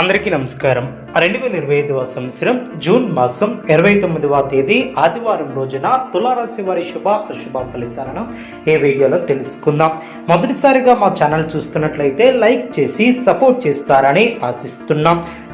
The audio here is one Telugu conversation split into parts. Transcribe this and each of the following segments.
అందరికీ నమస్కారం. రెండు వేల ఇరవై ఐదవ సంవత్సరం జూన్ మాసం ఇరవై తొమ్మిదవ తేదీ ఆదివారం రోజున తులారాశి వారి శుభ అశుభ ఫలితాలను ఈ వీడియోలో తెలుసుకుందాం. మొదటిసారిగా మా ఛానల్ చూస్తున్నట్లయితే లైక్ చేసి సపోర్ట్ చేస్తారని ఆశిస్తున్నాం.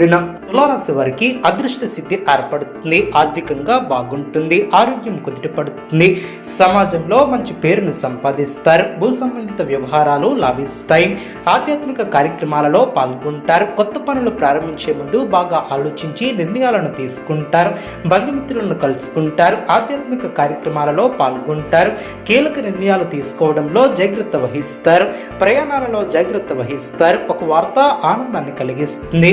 చేయబడిన తులారాశి వారికి అదృష్ట సిద్ధి ఏర్పడుతుంది ఆర్థికంగా బాగుంటుంది ఆరోగ్యం కుదుటపడుతుంది సమాజంలో మంచి పేరును సంపాదిస్తారు భూ సంబంధిత వ్యవహారాలు లాభిస్తాయి ఆధ్యాత్మిక కార్యక్రమాలలో పాల్గొంటారు కొత్త పనులు ప్రారంభించే ముందు బాగా ఆలోచించి నిర్ణయాలను తీసుకుంటారు బంధుమిత్రులను కలుసుకుంటారు ఆధ్యాత్మిక కార్యక్రమాలలో పాల్గొంటారు కీలక నిర్ణయాలు తీసుకోవడంలో జాగ్రత్త వహిస్తారు ప్రయాణాలలో జాగ్రత్త వహిస్తారు ఒక వార్త ఆనందాన్ని కలిగిస్తుంది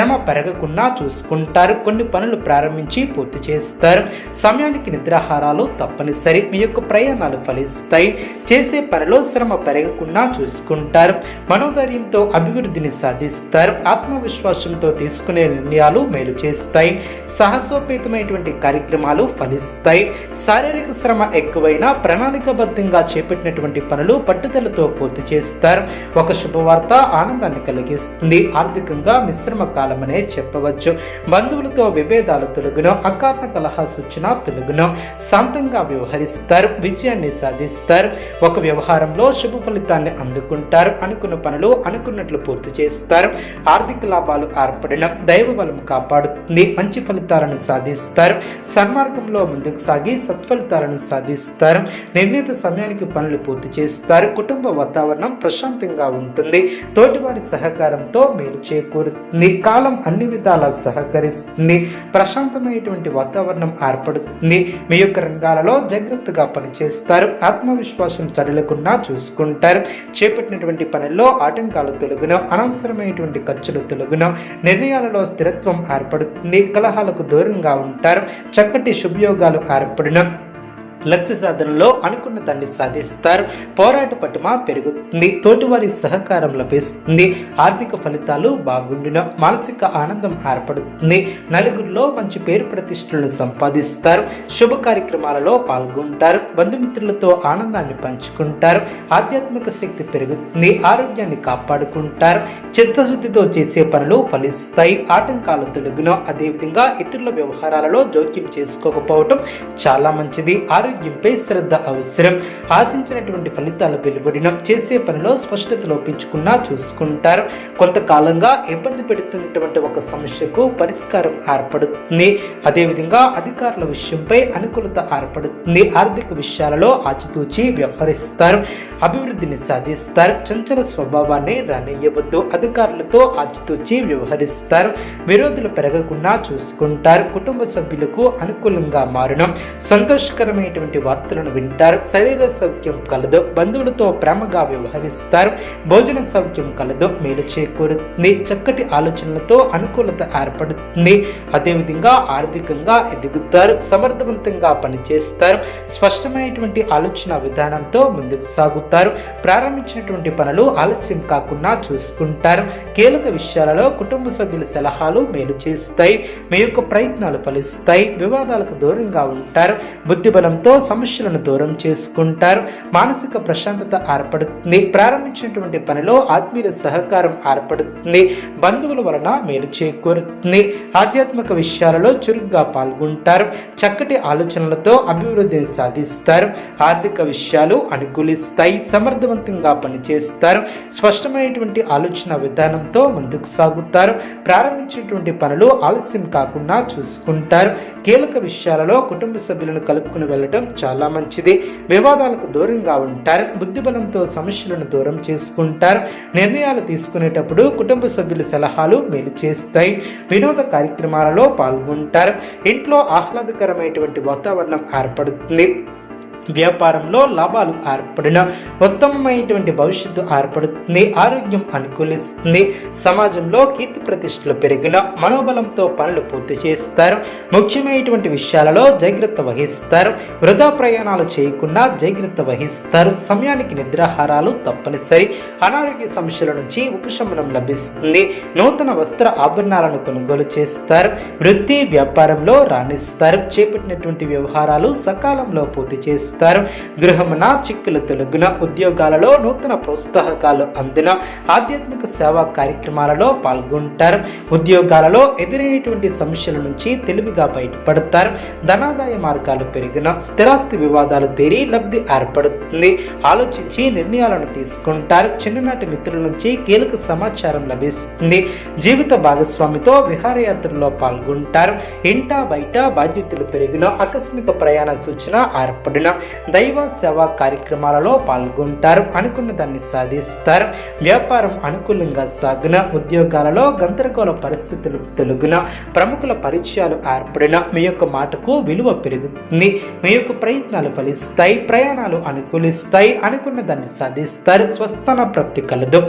శ్రమ పెరగకుండా చూసుకుంటారు. కొన్ని పనులు ప్రారంభించి పూర్తి చేస్తారు. సమయానికి నిద్రాహారాలు తప్పనిసరి. మీ యొక్క ప్రయాణాలు ఫలిస్తాయి. చేసే పనిలో శ్రమ పెరగకుండా చూసుకుంటారు. మనోధైర్యంతో అభివృద్ధిని సాధిస్తారు. ఆత్మవిశ్వాసంతో తీసుకునే నిర్ణయాలు మేలు చేస్తాయి. సాహసోపేతమైనటువంటి కార్యక్రమాలు ఫలిస్తాయి. శారీరక శ్రమ ఎక్కువైనా ప్రణాళికబద్ధంగా చేపట్టినటువంటి పనులు పట్టుదలతో పూర్తి చేస్తారు. ఒక శుభవార్త ఆనందాన్ని కలిగిస్తుంది. ఆర్థికంగా మిశ్రమ కాలం కాలమనే చెప్పవచ్చు. బంధువులతో విభేదాలు తొలగును అకారణ కలహ సూచన తొలగును. శాంతంగా వ్యవహరిస్తారు విజయాన్ని సాధిస్తారు. ఒక వ్యవహారంలో శుభ ఫలితాన్ని అందుకుంటారు. అనుకున్న పనులు అనుకున్నట్లు పూర్తి చేస్తారు. ఆర్థిక లాభాలు ఏర్పడిన దైవ బలం కాపాడుతుంది. మంచి ఫలితాలను సాధిస్తారు. సన్మార్గంలో ముందుకు సాగి సత్ఫలితాలను సాధిస్తారు. నిర్ణీత సమయానికి పనులు పూర్తి చేస్తారు. కుటుంబ వాతావరణం ప్రశాంతంగా ఉంటుంది. తోటివారి సహకారంతో మేలు చేకూరుతుంది. కాలం అన్ని విధాలా సహకరిస్తుంది. ప్రశాంతమైనటువంటి వాతావరణం ఏర్పడుతుంది. మీ యొక్క రంగాలలో జాగ్రత్తగా పనిచేస్తారు. ఆత్మవిశ్వాసం చడలకుండా చూసుకుంటారు. చేపట్టినటువంటి పనుల్లో ఆటంకాలు తొలగిన అనవసరమైనటువంటి ఖర్చులు తొలగిన నిర్ణయాలలో స్థిరత్వం ఏర్పడుతుంది. కలహాలకు దూరంగా ఉంటారు. చక్కటి శుభయోగాలు ఏర్పడిన లక్ష్య సాధనలో అనుకున్న దాన్ని సాధిస్తారు. పోరాట పట్టుమ పెరుగుతుంది. తోటివారి సహకారం లభిస్తుంది. ఆర్థిక ఫలితాలు బాగుండిన మానసిక ఆనందం ఏర్పడుతుంది. నలుగురిలో మంచి పేరు ప్రతిష్టలను సంపాదిస్తారు. శుభ కార్యక్రమాలలో పాల్గొంటారు. బంధుమిత్రులతో ఆనందాన్ని పంచుకుంటారు. ఆధ్యాత్మిక శక్తి పెరుగుతుంది. ఆరోగ్యాన్ని కాపాడుకుంటారు. చిత్తశుద్ధితో చేసే పనులు ఫలిస్తాయి. ఆటంకాలు తొలగిన అదేవిధంగా ఇతరుల వ్యవహారాలలో జోక్యం చేసుకోకపోవటం చాలా మంచిది. ఆరోగ్యంపై శ్రద్ధ అవసరం. ఆశించినటువంటి ఫలితాలు వెలువడిన చేసే పనిలో స్పష్టత లోపించుకున్నా చూసుకుంటారు. కొంతకాలంగా ఇబ్బంది పెడుతున్నటువంటి ఒక సమస్యకు పరిష్కారం ఏర్పడుతుంది. అదేవిధంగా అధికారుల విషయంపై అనుకూలత ఏర్పడుతుంది. ఆర్థిక విషయాలలో ఆచితూచి వ్యవహరిస్తారు. అభివృద్ధిని సాధిస్తారు. చంచల స్వభావాన్ని రానియవద్దు అధికారులతో ఆచితూచి వ్యవహరిస్తారు. విరోధులు పెరగకుండా చూసుకుంటారు. కుటుంబ సభ్యులకు అనుకూలంగా మారడం సంతోషకరమైన సంతోషకరమైనటువంటి వార్తలను వింటారు. శరీర సౌఖ్యం కలదు. బంధువులతో ప్రేమగా వ్యవహరిస్తారు. భోజన సౌఖ్యం కలదు. మేలు చేకూరుతుంది. చక్కటి ఆలోచనలతో అనుకూలత ఏర్పడుతుంది. అదేవిధంగా ఆర్థికంగా ఎదుగుతారు. సమర్థవంతంగా పనిచేస్తారు. స్పష్టమైనటువంటి ఆలోచన విధానంతో ముందుకు సాగుతారు. ప్రారంభించినటువంటి పనులు ఆలస్యం కాకుండా చూసుకుంటారు. కీలక విషయాలలో కుటుంబ సభ్యుల సలహాలు మేలు చేస్తాయి. మీ యొక్క ప్రయత్నాలు ఫలిస్తాయి. వివాదాలకు దూరంగా ఉంటారు. బుద్ధిబలంతో సమస్యలను దూరం చేసుకుంటారు. మానసిక ప్రశాంతత ఏర్పడుతుంది. ప్రారంభించినటువంటి పనిలో ఆత్మీయుల సహకారం ఏర్పడుతుంది. బంధువుల వలన మేలు చేకూరుతుంది. ఆధ్యాత్మిక విషయాలలో చురుగ్గా పాల్గొంటారు. చక్కటి ఆలోచనలతో అభివృద్ధిని సాధిస్తారు. ఆర్థిక విషయాలు అనుకూలిస్తాయి. సమర్థవంతంగా పనిచేస్తారు. స్పష్టమైనటువంటి ఆలోచన విధానంతో ముందుకు సాగుతారు. ప్రారంభించినటువంటి పనులు ఆలస్యం కాకుండా చూసుకుంటారు. కీలక విషయాలలో కుటుంబ సభ్యులను కలుపుకుని ఉండడం చాలా మంచిది. వివాదాలకు దూరంగా ఉంటారు. బుద్ధిబలంతో సమస్యలను దూరం చేసుకుంటారు. నిర్ణయాలు తీసుకునేటప్పుడు కుటుంబ సభ్యుల సలహాలు మేలు చేస్తాయి. వినోద కార్యక్రమాలలో పాల్గొంటారు. ఇంట్లో ఆహ్లాదకరమైనటువంటి వాతావరణం ఏర్పడుతుంది. వ్యాపారంలో లాభాలు ఏర్పడిన ఉత్తమమైనటువంటి భవిష్యత్తు ఏర్పడుతుంది ఆరోగ్యం అనుకూలిస్తుంది. సమాజంలో కీర్తి ప్రతిష్టలు పెరిగిన మనోబలంతో పనులు పూర్తి చేస్తారు. ముఖ్యమైనటువంటి విషయాలలో జాగ్రత్త వహిస్తారు. వృధా ప్రయాణాలు చేయకుండా జాగ్రత్త వహిస్తారు. సమయానికి నిద్రాహారాలు తప్పనిసరి. అనారోగ్య సమస్యల నుంచి ఉపశమనం లభిస్తుంది. నూతన వస్త్ర ఆభరణాలను కొనుగోలు చేస్తారు. వృత్తి వ్యాపారంలో రాణిస్తారు. చేపట్టినటువంటి వ్యవహారాలు సకాలంలో పూర్తి చేస్తారు. గృహమున చిక్కుల తెలుగున ఉద్యోగాలలో నూతన ప్రోత్సాహకాలు అందిన ఆధ్యాత్మిక సేవా కార్యక్రమాలలో పాల్గొంటారు. ఉద్యోగాలలో ఎదురైనటువంటి సమస్యల నుంచి తెలివిగా బయటపడతారు. ధనాదాయ మార్గాలు పెరిగిన స్థిరాస్తి వివాదాలు తీరి లబ్ధి ఏర్పడుతుంది. ఆలోచించి నిర్ణయాలను తీసుకుంటారు. చిన్ననాటి మిత్రుల నుంచి కీలక సమాచారం లభిస్తుంది. జీవిత భాగస్వామితో విహారయాత్రలో పాల్గొంటారు. ఇంటా బయట బాధ్యతలు పెరిగిన ఆకస్మిక ప్రయాణ సూచన ఏర్పడిన దైవ సేవా కార్యక్రమాలలో పాల్గొంటారు. అనుకున్న దాన్ని సాధిస్తారు. వ్యాపారం అనుకూలంగా సాగిన ఉద్యోగాలలో గందరగోళ పరిస్థితులు తెలుగున ప్రముఖుల పరిచయాలు ఏర్పడిన మీ యొక్క మాటకు విలువ పెరుగుతుంది. మీ యొక్క ప్రయత్నాలు ఫలిస్తాయి ప్రయాణాలు అనుకూలిస్తాయి. అనుకున్న దాన్ని సాధిస్తారు. స్వస్థాన ప్రాప్తి కలదు.